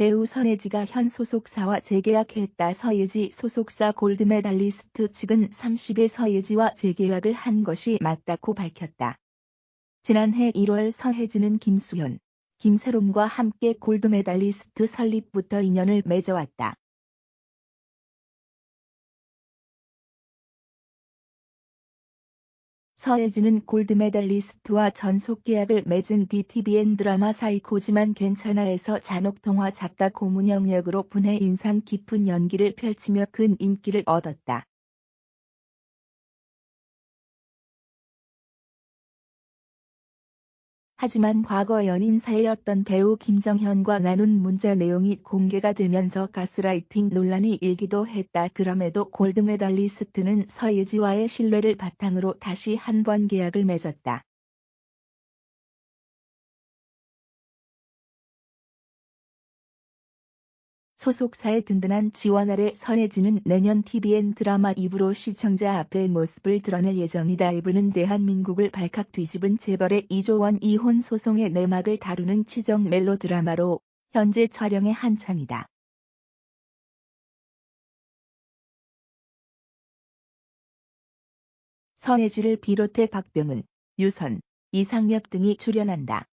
배우 선혜지가 현 소속사와 재계약했다. 서예지 소속사 골드메달리스트 측은 30일 서예지와 재계약을 한 것이 맞다고 밝혔다. 지난해 1월 서혜지는 김수현, 김세롬과 함께 골드메달리스트 설립부터 인연을 맺어왔다. 서예진은 골드메달리스트와 전속 계약을 맺은 뒤 TVN 드라마 사이코지만 괜찮아에서 잔혹동화 작가 고문영 역으로 분해 인상 깊은 연기를 펼치며 큰 인기를 얻었다. 하지만 과거 연인 사이였던 배우 김정현과 나눈 문자 내용이 공개가 되면서 가스라이팅 논란이 일기도 했다. 그럼에도 골드메달리스트는 서예지와의 신뢰를 바탕으로 다시 한 번 계약을 맺었다. 소속사의 든든한 지원 아래 선혜지는 내년 TVN 드라마 2부로 시청자 앞에 모습을 드러낼 예정이다. 2부는 대한민국을 발칵 뒤집은 재벌의 이조원 이혼 소송의 내막을 다루는 치정 멜로 드라마로 현재 촬영에 한창이다. 선혜지를 비롯해 박병은, 유선, 이상엽 등이 출연한다.